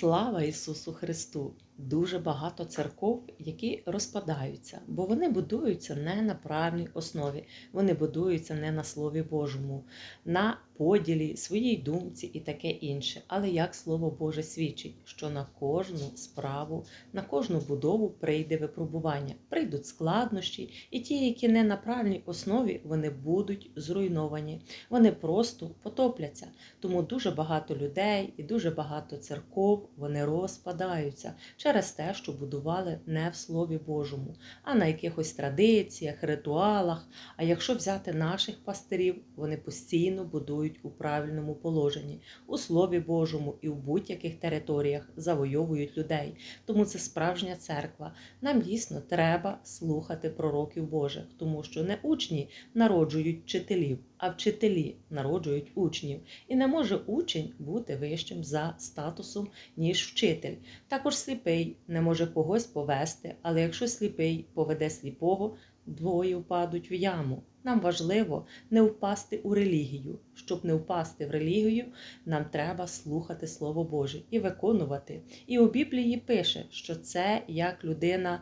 Слава Ісусу Христу! Дуже багато церков, які розпадаються, бо вони будуються не на правильній основі, вони будуються не на Слові Божому, на поділі, своїй думці і таке інше. Але як Слово Боже свідчить, що на кожну справу, на кожну будову прийде випробування, прийдуть складнощі, і ті, які не на правильній основі, вони будуть зруйновані, вони просто потопляться. Тому дуже багато людей і дуже багато церков вони розпадаються через те, що будували не в Слові Божому, а на якихось традиціях, ритуалах. А якщо взяти наших пастирів, вони постійно будують у правильному положенні, у Слові Божому і в будь-яких територіях завойовують людей. Тому це справжня церква. Нам дійсно треба слухати пророків Божих, тому що не учні народжують вчителів, а вчителі народжують учнів. І не може учень бути вищим за статусом, ніж вчитель. Також сліпий не може когось повести, але якщо сліпий поведе сліпого, двоє впадуть в яму. Нам важливо не впасти у релігію. Щоб не впасти в релігію, нам треба слухати Слово Боже і виконувати. І у Біблії пише, що це як людина е,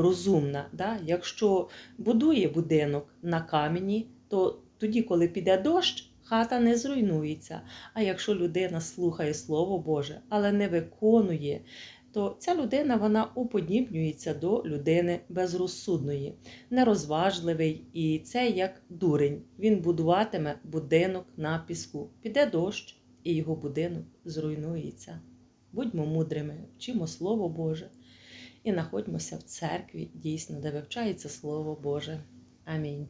розумна. Да? Якщо будує будинок на камені, то тоді, коли піде дощ, хата не зруйнується. А якщо людина слухає Слово Боже, але не виконує, то ця людина вона уподібнюється до людини безрозсудної, нерозважливий, і це як дурень. Він будуватиме будинок на піску. Піде дощ, і його будинок зруйнується. Будьмо мудрими, вчимо Слово Боже і знаходьмося в церкві, дійсно, де вивчається Слово Боже. Амінь.